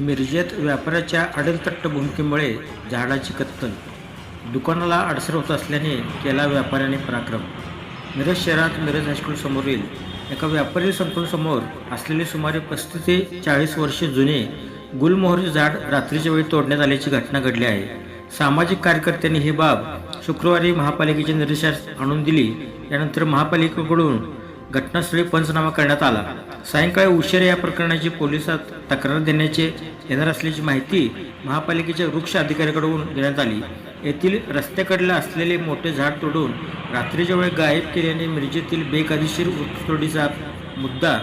मिरजेत व्यापाऱ्याच्या अडलतट्ट भूमिकेमुळे झाडाची कत्तल. दुकानाला अडसर होत असल्याने केला व्यापाऱ्याने पराक्रम. मिरज शहरात मिरज हायस्कूल समोरील एका व्यापारी संकुलसमोर असलेले सुमारे पस्तीस ते चाळीस वर्षे जुने गुलमोहरी झाड रात्रीच्या वेळी तोडण्यात आल्याची घटना घडली आहे. सामाजिक कार्यकर्त्यांनी ही बाब शुक्रवारी महापालिकेच्या निर्देशास आणून दिली. यानंतर महापालिकेकडून घटनास्थळी पंचनामा करण्यात आला. सायंकाळी उशिरा या प्रकरणाची पोलिसात तक्रार देण्याचे येणार असल्याची माहिती महापालिकेच्या वृक्ष अधिकाऱ्याकडून देण्यात आली. येथील रस्त्याकडला असलेले मोठे झाड तोडून रात्रीच्या वेळी गायब केल्याने मिरजेतील बेकायदेशीर वृक्षतोडीचा मुद्दा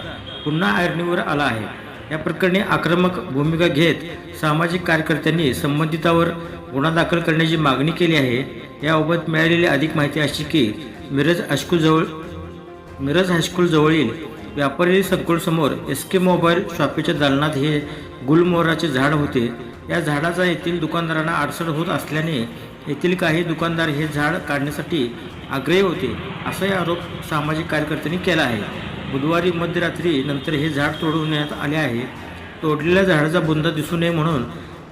पुन्हा ऐरणीवर आला आहे. या प्रकरणी आक्रमक भूमिका घेत सामाजिक कार्यकर्त्यांनी संबंधितावर गुन्हा दाखल करण्याची मागणी केली आहे. याबाबत मिळालेली अधिक माहिती अशी की मिरज हायस्कूलजवळ मिरज हायस्कूलजवळील व्यापारी संकुलसमोर एस के मोबाईल शॉपीच्या दालनात हे गुलमोहराचे झाड होते. या झाडाचा येथील दुकानदारांना अडचण होत असल्याने येथील काही दुकानदार हे झाड काढण्यासाठी आग्रही होते. असाही आरोप सामाजिक कार्यकर्त्यांनी केला आहे. बुधवारी मध्यरात्री नंतर हे झाड तोडवण्यात आले आहे. तोडलेल्या झाडाचा बुंदा दिसू नये म्हणून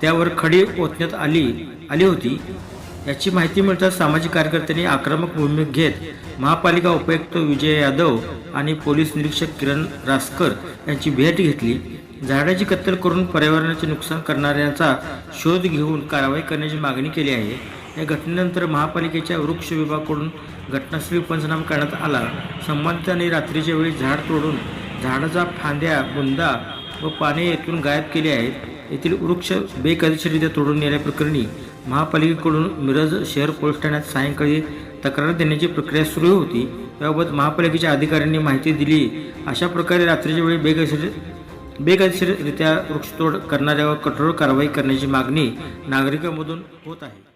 त्यावर खडी ओतण्यात आली आली होती. याची माहिती मिळताच सामाजिक कार्यकर्त्यांनी आक्रमक भूमिका घेत महापालिका उपायुक्त विजय यादव आणि पोलीस निरीक्षक किरण रासकर यांची भेट घेतली. झाडाची कत्तल करून पर्यावरणाचे नुकसान करणाऱ्यांचा शोध घेऊन कारवाई करण्याची मागणी केली आहे. या घटनेनंतर महापालिकेच्या वृक्ष विभागाकडून घटनास्थळी पंचनामा करण्यात आला. संबंधितांनी रात्रीच्या वेळी झाड तोडून झाडाचा फांद्या बुंदा व पाने येथून गायब केले आहेत. येथील वृक्ष बेकायदेशीररित्या तोडून नेल्याप्रकरणी महापालिकेकडून मिरज शहर पोलीस ठाण्यात सायंकाळी तक्रार देण्याची प्रक्रिया सुरू होती. याबाबत महापालिकेच्या अधिकाऱ्यांनी माहिती दिली. अशा प्रकारे रात्रीच्या वेळी बेकायदेशीर बेकायदेशीररित्या वृक्षतोड करणाऱ्यावर कठोर कारवाई करण्याची मागणी नागरिकांमधून होत आहे.